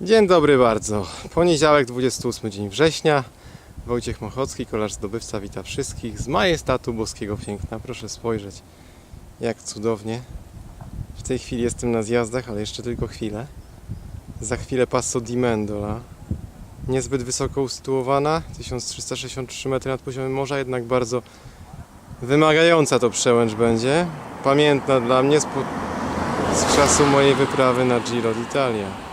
Dzień dobry bardzo. Poniedziałek, 28 dzień września. Wojciech Mochocki, kolarz zdobywca, wita wszystkich z majestatu boskiego piękna. Proszę spojrzeć, jak cudownie. W tej chwili jestem na zjazdach, ale jeszcze tylko chwilę. Za chwilę Passo di Mendola. Niezbyt wysoko usytuowana, 1363 metry nad poziomem morza, jednak bardzo wymagająca to przełęcz będzie. Pamiętna dla mnie z, z czasu mojej wyprawy na Giro d'Italia.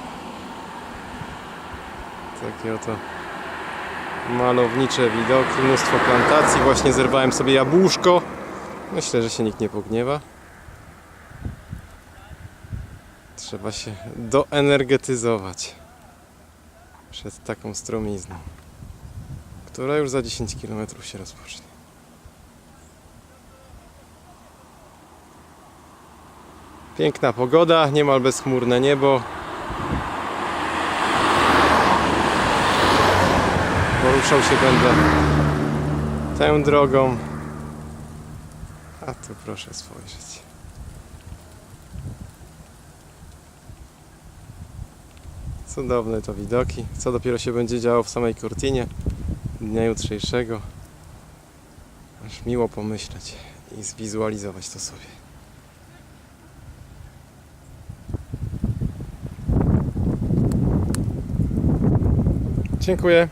Takie oto malownicze widoki, mnóstwo plantacji. Właśnie zerwałem sobie jabłuszko. Myślę, że się nikt nie pogniewa. Trzeba się doenergetyzować przed taką stromizną, która już za 10 km się rozpocznie. Piękna pogoda, niemal bezchmurne niebo. Poruszał się będę tą drogą. A tu proszę spojrzeć. Cudowne to widoki. Co dopiero się będzie działo w samej Cortinie dnia jutrzejszego. Aż miło pomyśleć i zwizualizować to sobie. Dziękuję.